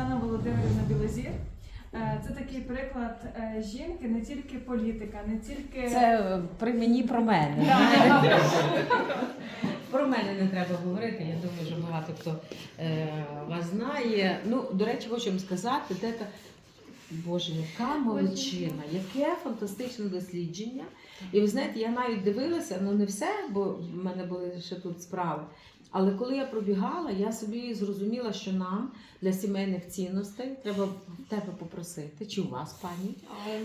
Оксана Володимирівна Білозір. Е, Це такий приклад е, жінки, не тільки політика, не тільки Це е, при мені про мене. Про мене не треба говорити. Я думаю, що багато хто е, вас знає. Ну, до речі, хочу вам сказати, де та. Боже, яка молодчина, яке фантастичне дослідження. І ви знаєте, я навіть дивилася, ну не все, бо в мене були ще тут справи. Але коли я пробігала, я собі зрозуміла, що нам для сімейних цінностей треба тебе попросити, чи у вас, пані,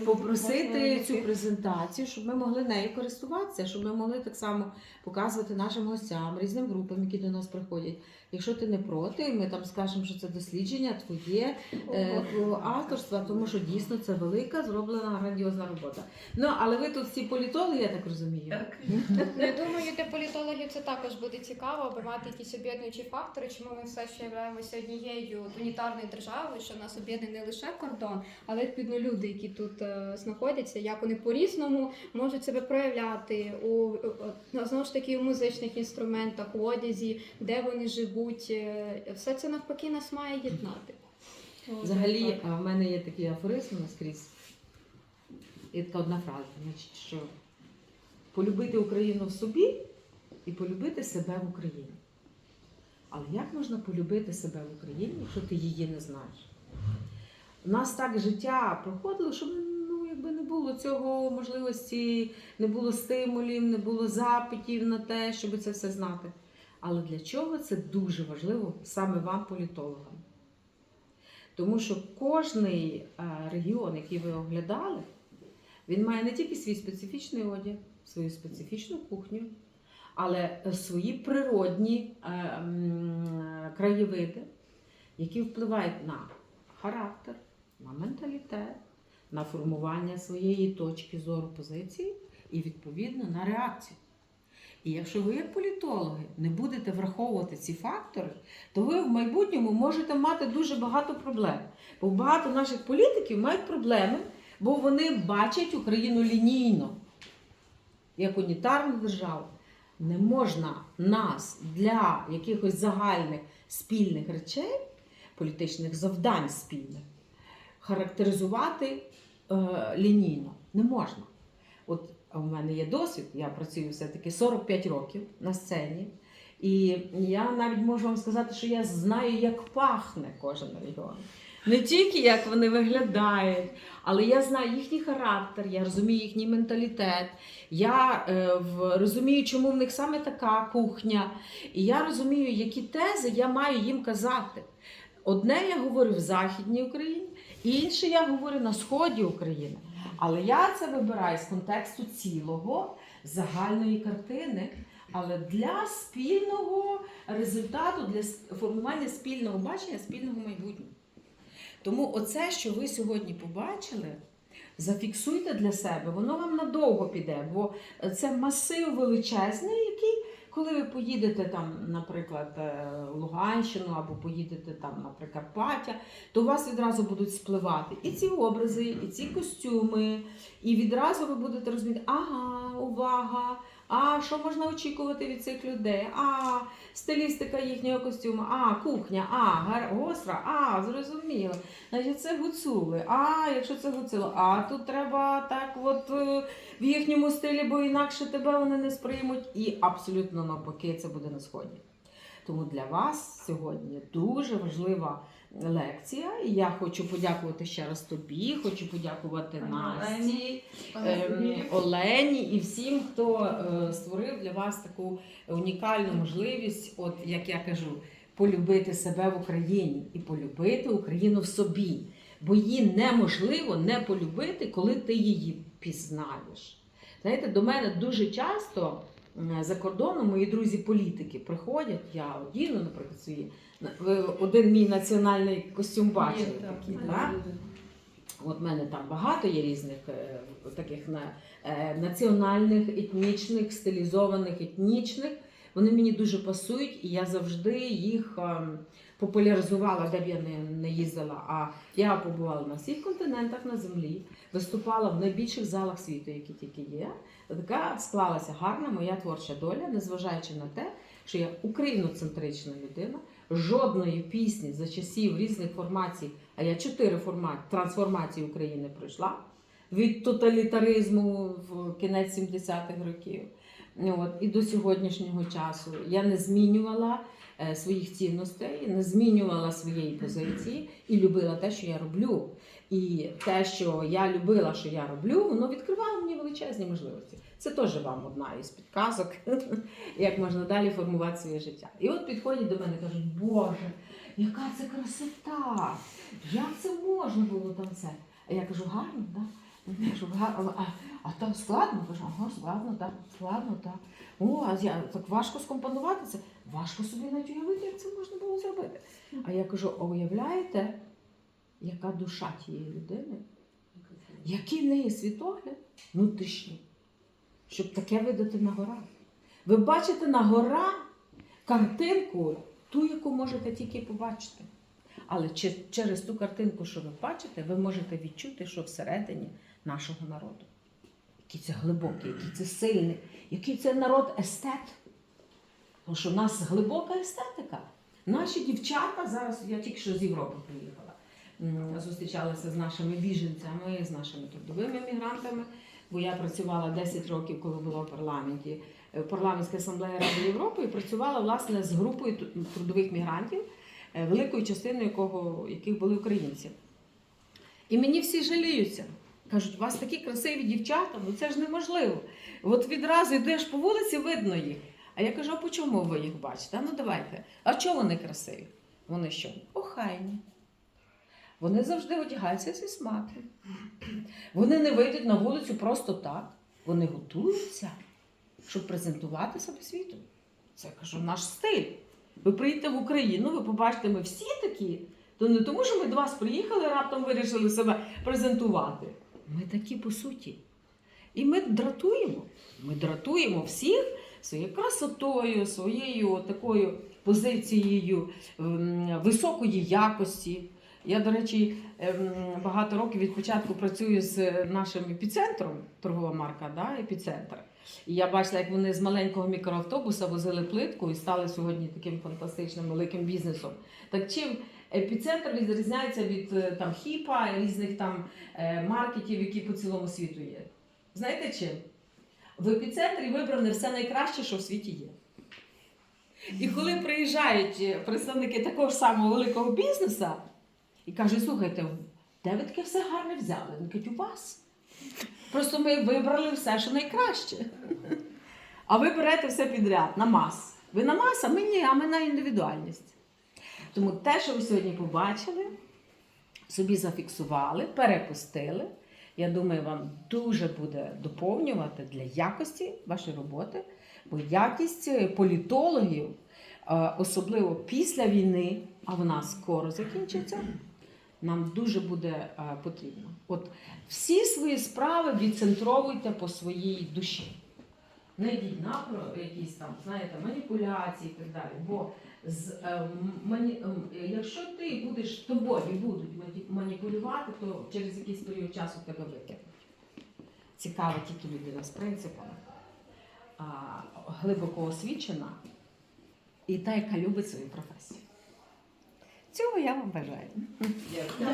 попросити цю презентацію, щоб ми могли нею користуватися, щоб ми могли так само показувати нашим гостям, різним групам, які до нас приходять. Якщо ти не проти, ми там скажемо, що це дослідження твоє е, твого авторства, тому що дійсно це велика зроблена грандіозна робота. Ну але ви тут всі політологи, я так розумію. Ну, Я думаю, для політологів це також буде цікаво, аби мати якісь об'єднуючі фактори, чому ми все ще являємося однією унітарною державою, що нас об'єднаний не лише кордон, але відповідно люди, які тут е, знаходяться, як вони по-різному можуть себе проявляти у е, знову ж таки у музичних інструментах, у одязі, де вони живуть. е, Все це навпаки нас має єднати. Взагалі, в мене є такий афоризм наскрізь. І така одна фраза, значить, що полюбити Україну в собі і полюбити себе в Україні. Але як можна полюбити себе в Україні, якщо ти її не знаєш? У нас так життя проходило, що ну, якби не було цього можливості, не було стимулів, не було запитів на те, щоб це все знати. Але для чого це дуже важливо саме вам, політологам? Тому що кожний е, регіон, який ви оглядали, він має не тільки свій специфічний одяг, свою специфічну кухню, але е, свої природні е, краєвиди, які впливають на характер, на менталітет, на формування своєї точки зору позиції і відповідно на реакцію. І якщо ви, як політологи, не будете враховувати ці фактори, то ви в майбутньому можете мати дуже багато проблем. Бо багато наших політиків мають проблеми, бо вони бачать Україну лінійно, як унітарну державу. Не можна нас для якихось загальних спільних речей, політичних завдань спільних, характеризувати е, лінійно. Не можна. От у мене є досвід, я працюю все-таки 45 років на сцені. І я навіть можу вам сказати, що я знаю, як пахне кожен регіон. Не тільки як вони виглядають, але я знаю їхній характер, я розумію їхній менталітет, я е, розумію, чому в них саме така кухня. І я розумію, які тези я маю їм казати. Одне я говорю в Західній Україні, інше я говорю на сході України. Але я це вибираю з контексту цілого, загальної картини, але для спільного результату, для формування спільного бачення, спільного майбутнього. Тому оце, що ви сьогодні побачили, зафіксуйте для себе, воно вам надовго піде, бо це масив величезний, який, коли ви поїдете там, наприклад, е, Луганщину або поїдете там на Прикарпаття, то у вас відразу будуть спливати і ці образи, і ці костюми, і відразу ви будете розуміти, ага, увага, а що можна очікувати від цих людей? А, стилістика їхнього костюму, а, кухня, а, гостра, а, зрозуміло. Значить, це гуцули. А, якщо це гуцуло, а тут треба так от е, в їхньому стилі, бо інакше тебе вони не сприймуть. І абсолютно навпаки, це буде на сході. Тому для вас сьогодні дуже важлива лекція. І я хочу подякувати ще раз тобі, хочу подякувати Насті, ем, Олені і всім, хто е, створив для вас таку унікальну можливість, от як я кажу, полюбити себе в Україні і полюбити Україну в собі. Бо її неможливо не полюбити, коли ти її пізнаєш. Знаєте, до мене дуже часто за кордоном мої друзі-політики приходять, я одіну, наприклад, свої. Ви один мій національний костюм бачили. такий, так? От в мене там багато є різних е, таких на, е, національних, етнічних, стилізованих, етнічних. Вони мені дуже пасують, і я завжди їх ем, популяризувала, де б я не, не їздила. А я побувала на всіх континентах на землі, виступала в найбільших залах світу, які тільки є. Така склалася гарна моя творча доля, незважаючи на те, що я україноцентрична людина, жодної пісні за часів різних формацій, а я чотири формації трансформації України пройшла від тоталітаризму в кінець 70-х років. Ну, От, і до сьогоднішнього часу я не змінювала е, своїх цінностей, не змінювала своєї позиції і любила те, що я роблю. І те, що я любила, що я роблю, воно відкривало мені величезні можливості. Це теж вам одна із підказок, як можна далі формувати своє життя. І от підходять до мене і кажуть, Боже, яка це красота! Як це можна було там це? А я кажу, гарно, так? Я а, там складно? Кажу, ага, складно, так, складно, так. О, а я так важко скомпонувати це. Важко собі навіть уявити, як це можна було зробити. А я кажу, а уявляєте, яка душа тієї людини? Який в неї світогляд внутрішній, щоб таке видати на гора. Ви бачите на гора картинку, ту, яку можете тільки побачити. Але через ту картинку, що ви бачите, ви можете відчути, що всередині нашого народу. Який це глибокий, який це сильний, який це народ естет. Тому що в нас глибока естетика. Наші дівчата зараз, я тільки що з Європи приїхала, зустрічалася з нашими біженцями, з нашими трудовими мігрантами, бо я працювала 10 років, коли була в парламенті, е, в парламентській асамблеї Ради Європи, і працювала власне з групою трудових мігрантів, е, великою частиною якого, яких були українці. І мені всі жаліються. Кажуть, у вас такі красиві дівчата, ну це ж неможливо. От відразу йдеш по вулиці, видно їх. А я кажу, а по чому ви їх бачите? А ну давайте. А чому вони красиві? Вони що? Охайні. Вони завжди одягаються зі смаком. Вони не вийдуть на вулицю просто так. Вони готуються, щоб презентувати себе світу. Це я кажу, наш стиль. Ви приїдете в Україну, ви побачите, ми всі такі. То не тому, що ми до вас приїхали, раптом вирішили себе презентувати. Ми такі по суті. І ми дратуємо. Ми дратуємо всіх своєю красотою, своєю такою позицією ем, високої якості. Я, до речі, ем, багато років від початку працюю з нашим епіцентром, торгова марка, да, епіцентр. І я бачила, як вони з маленького мікроавтобуса возили плитку і стали сьогодні таким фантастичним великим бізнесом. Так чим епіцентр відрізняється від е, там хіпа різних там е, маркетів, які по цілому світу є? Знаєте чим? В епіцентрі вибране все найкраще, що в світі є. І коли приїжджають е, представники такого ж самого великого бізнесу і кажуть, слухайте, де ви таке все гарне взяли? Вони кажуть, у вас. Просто ми вибрали все, що найкраще. А ви берете все підряд на мас. Ви на мас, а ми ні, а ми на індивідуальність. Тому те, що ви сьогодні побачили, собі зафіксували, перепустили. Я думаю, вам дуже буде доповнювати для якості вашої роботи, бо якість е, політологів, е, особливо після війни, а вона скоро закінчиться, нам дуже буде е, потрібно. От всі свої справи відцентровуйте по своїй душі. Не йдіть на якісь там, знаєте, маніпуляції і так далі. Бо з, е, мані, е, якщо ти будеш тобою будуть маніпулювати, то через якийсь період часу тебе викинуть. Цікава тільки людина з принципами, глибоко освічена і та, яка любить свою професію. Цього я вам бажаю. Дякую.